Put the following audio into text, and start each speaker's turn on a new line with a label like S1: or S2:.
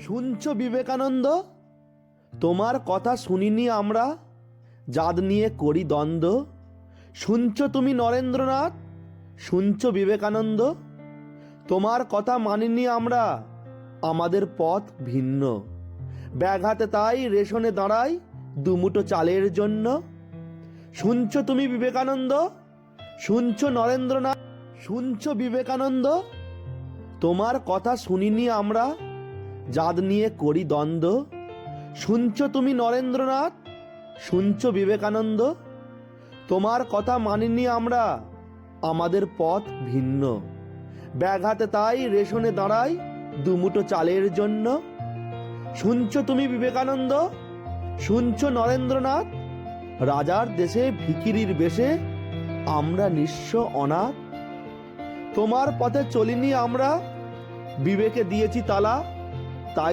S1: শুনছ বিবেকানন্দ? তোমার কথা শুনিনি আমরা? জাত নিয়ে করি দ্বন্দ্ব? শুনছ তুমি নরেন্দ্রনাথ? শুনছ বিবেকানন্দ? তোমার কথা মানিনি আমরা? আমাদের পথ ভিন্ন। ব্যাঘাতে তাই রেশনে দাঁড়াই দুমুটো চালের জন্য। শুনছ তুমি বিবেকানন্দ? শুনছ নরেন্দ্রনাথ? শুনছ বিবেকানন্দ? তোমার কথা শুনিনি আমরা? জাত নিয়ে করি দ্বন্দ্ব। শুনছ তুমি নরেন্দ্রনাথ? শুনছ বিবেকানন্দ? তোমার কথা মানিনি আমরা, আমাদের পথ ভিন্ন। ব্যাঘাতে তাই রেশনে দাঁড়াই দুমুটো চালের জন্য। শুনছ তুমি বিবেকানন্দ? শুনছ নরেন্দ্রনাথ? রাজার দেশে ভিকিরির বেশে আমরা নিঃস্ব অনাথ। তোমার পথে চলিনি আমরা, বিবেকে দিয়েছি তালা।